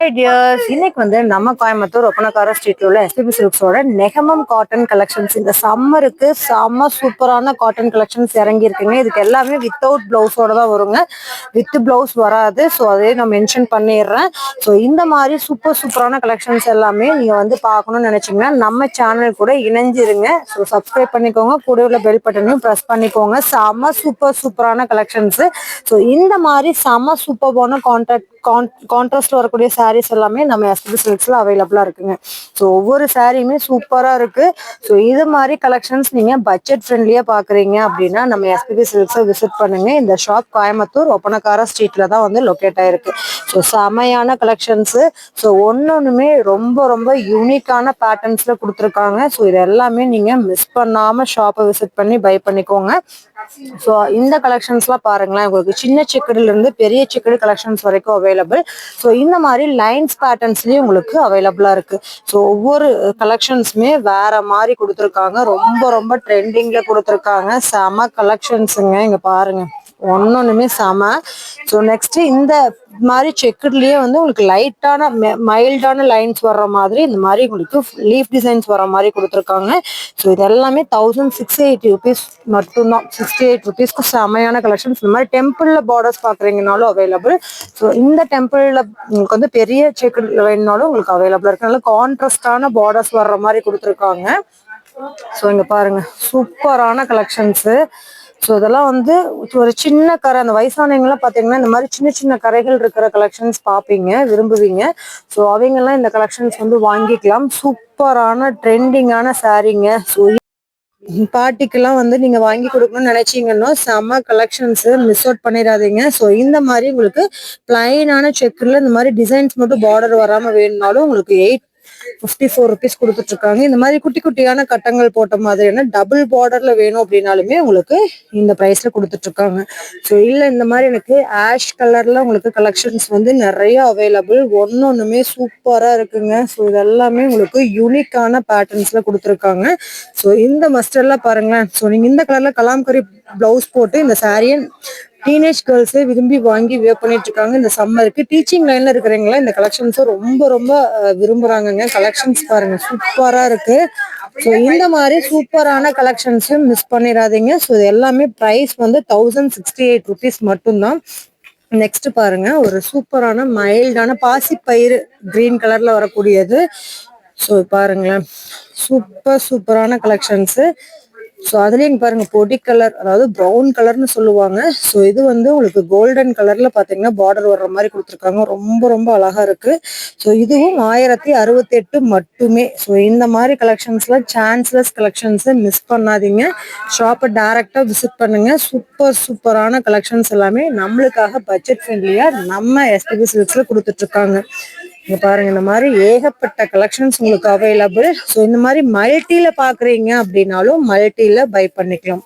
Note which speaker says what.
Speaker 1: Tears இன்னைக்கு வந்து நம்ம கோயம்புத்தூர் ஒப்பனக்கார ஸ்ட்ரீட்ல உள்ள எஸ்பிபி சில்க்ஸோட நெகமம் காட்டன் கலெக்ஷன்ஸ் இந்த சம்மருக்கு செம்ம சூப்பரான காட்டன் கலெக்ஷன்ஸ் இறங்கி இருக்குங்க இதுக்கு எல்லாமே வித்தவுட் பிளவுஸோட தான் வருங்க. வித் பிளவுஸ் வராது. ஸோ அதே நான் மென்ஷன் பண்ணிடுறேன். ஸோ இந்த மாதிரி சூப்பர் சூப்பரான கலெக்ஷன்ஸ் எல்லாமே நீங்க வந்து பார்க்கணும்னு நினைச்சீங்கன்னா நம்ம சேனல் கூட இணைஞ்சிருங்க. ஸோ சப்ஸ்கிரைப் பண்ணிக்கோங்க. கூட உள்ள பெல் பட்டனையும் ப்ரெஸ் பண்ணிக்கோங்க. செம்ம சூப்பர் சூப்பரான கலெக்ஷன்ஸ் ஸோ இந்த மாதிரி செம்ம சூப்பர்பான கான் கான்ட்ராஸ்ட்ல வரக்கூடிய சாரீஸ் எல்லாமே நம்ம எஸ்பி சில்க்ஸ்ல அவைலபிளா இருக்குங்க. ஸோ ஒவ்வொரு சாரியுமே சூப்பரா இருக்கு. ஸோ இது மாதிரி கலெக்ஷன்ஸ் நீங்க பட்ஜெட் ஃப்ரெண்ட்லியா பாக்குறீங்க அப்படின்னா நம்ம எஸ்பிபி சில்க்ஸை விசிட் பண்ணுங்க. இந்த ஷாப் கோயம்புத்தூர் ஒப்பனக்கார ஸ்ட்ரீட்ல தான் வந்து லொக்கேட் ஆயிருக்கு. ஸோ செமையான கலெக்ஷன்ஸ் ஸோ ஒன்னொன்னுமே ரொம்ப ரொம்ப யூனிக்கான பேட்டர்ன்ஸ்ல கொடுத்துருக்காங்க. ஸோ இது எல்லாமே நீங்க மிஸ் பண்ணாம ஷாப்பை விசிட் பண்ணி பை பண்ணிக்கோங்க. ஸோ இந்த கலெக்ஷன்ஸ்லாம் பாருங்களேன். உங்களுக்கு சின்ன சிக்கடுல இருந்து பெரிய சிக்கடு கலெக்ஷன்ஸ் வரைக்கும் அவைலபிள் ஸோ இந்த மாதிரி லைன்ஸ் பேட்டர்ன்ஸ்லயும் உங்களுக்கு அவைலபிளாக இருக்கு. ஸோ ஒவ்வொரு கலெக்ஷன்ஸுமே வேற மாதிரி கொடுத்துருக்காங்க. ரொம்ப ரொம்ப ட்ரெண்டிங்ல கொடுத்துருக்காங்க. செம கலெக்ஷன்ஸுங்க இங்க பாருங்க. ஒன்னொன்னுமே செம. ஸோ நெக்ஸ்ட் இந்த மாதிரி செக்குட்லேயே வந்து உங்களுக்கு லைட்டான மைல்டான லைன்ஸ் வர்ற மாதிரி இந்த மாதிரி உங்களுக்கு லீஃப் டிசைன்ஸ் வர மாதிரி கொடுத்துருக்காங்க. ஸோ இது எல்லாமே தௌசண்ட் சிக்ஸ் எயிட்டி ருபீஸ் மட்டும்தான். சிக்ஸ்டி எயிட் ருபீஸ்க்கு செமையான கலெக்ஷன்ஸ் இந்த மாதிரி டெம்பிளில் பார்டர்ஸ் பார்க்குறீங்கனாலும் அவைலபிள் ஸோ இந்த டெம்பிளில் உங்களுக்கு வந்து பெரிய செக்குட் வேணுனாலும் உங்களுக்கு அவைலபிள் இருக்கு. நல்ல கான்ட்ராஸ்டான பார்டர்ஸ் வர்ற மாதிரி கொடுத்துருக்காங்க. ஸோ இங்கே பாருங்க. சூப்பரான கலெக்ஷன்ஸு ஸோ இதெல்லாம் வந்து ஒரு சின்ன கரை அந்த வயசானவங்களாம் பார்த்தீங்கன்னா இந்த மாதிரி சின்ன சின்ன கரைகள் இருக்கிற கலெக்ஷன்ஸ் பார்ப்பீங்க விரும்புவீங்க. ஸோ அவங்கெல்லாம் இந்த கலெக்ஷன்ஸ் வந்து வாங்கிக்கலாம். சூப்பரான ட்ரெண்டிங்கான சாரீங்க ஸோ பாட்டிக்கெல்லாம் வந்து நீங்க வாங்கி கொடுக்கணும்னு நினைச்சீங்கன்னா செம்ம கலெக்ஷன்ஸ் மிஸ் அவுட் பண்ணிடாதீங்க. ஸோ இந்த மாதிரி உங்களுக்கு பிளைனான செக்கில் இந்த மாதிரி டிசைன்ஸ் மட்டும் பார்டர் வராம வேணும்னாலும் உங்களுக்கு எயிட் ஃபிஃப்டி ஃபோர் ருபீஸ் கொடுத்துட்ருக்காங்க. இந்த மாதிரி குட்டி குட்டியான கட்டங்கள் போட்ட மாதிரியான டபுள் பார்டரில் வேணும் அப்படின்னாலுமே உங்களுக்கு இந்த ப்ரைஸில் கொடுத்துட்ருக்காங்க. ஸோ இல்லை இந்த மாதிரி எனக்கு ஆஷ் கலரில் உங்களுக்கு கலெக்ஷன்ஸ் வந்து நிறைய அவைலபிள் ஒன்று ஒன்றுமே சூப்பராக இருக்குங்க. ஸோ இதெல்லாமே உங்களுக்கு யூனிக்கான பேட்டர்ன்ஸில் கொடுத்துருக்காங்க. ஸோ இந்த மஸ்டர்லாம் பாருங்களேன். ஸோ நீங்கள் இந்த கலரில் கலாம்கரி ப்ளவுஸ் போட்டு இந்த சாரியை டீனேஜ் கேர்ள்ஸே விரும்பி வாங்கி வியர் பண்ணிட்டு இருக்காங்க. இந்த சம்மருக்கு டீச்சிங் லைன்ல இருக்கிறவங்களாம் இந்த கலெக்ஷன்ஸை ரொம்ப ரொம்ப அஹ், விரும்புறாங்கங்க. கலெக்ஷன்ஸ் பாருங்க சூப்பரா இருக்கு. ஸோ இந்த மாதிரி சூப்பரான கலெக்ஷன்ஸும் மிஸ் பண்ணிடாதீங்க. ஸோ இது எல்லாமே ப்ரைஸ் வந்து தௌசண்ட் சிக்ஸ்டி எயிட் ருபீஸ் மட்டும்தான். நெக்ஸ்ட் பாருங்க ஒரு சூப்பரான மைல்டான பாசிப்பயிறு கிரீன் கலர்ல வரக்கூடியது. ஸோ பாருங்களேன். சூப்பர் சூப்பரான கலெக்ஷன்ஸு ஸோ அதுலேயும் பாருங்கள் பொடி கலர் அதாவது ப்ரௌன் கலர்னு சொல்லுவாங்க. ஸோ இது வந்து உங்களுக்கு கோல்டன் கலரில் பார்த்தீங்கன்னா பார்டர் வர்ற மாதிரி கொடுத்துருக்காங்க. ரொம்ப ரொம்ப அழகாக இருக்கு. ஸோ இதுவும் ஆயிரத்தி அறுபத்தெட்டு மட்டுமே. ஸோ இந்த மாதிரி கலெக்ஷன்ஸில் சான்ஸ்லெஸ் கலெக்ஷன்ஸை மிஸ் பண்ணாதீங்க. ஷாப்பை டேரெக்டாக விசிட் பண்ணுங்க. சூப்பர் சூப்பரான கலெக்ஷன்ஸ் எல்லாமே நம்மளுக்காக பட்ஜெட் ஃப்ரெண்ட்லியாக நம்ம எஸ்டிபி சில்க்ஸ்ல கொடுத்துட்ருக்காங்க இங்க பாருங்க இந்த மாதிரி ஏகப்பட்ட கலெக்ஷன்ஸ் உங்களுக்கு அவைலபிள் ஸோ இந்த மாதிரி மல்டியில் பாக்குறீங்க அப்படின்னாலும் மல்டியில் பை பண்ணிக்கலாம்.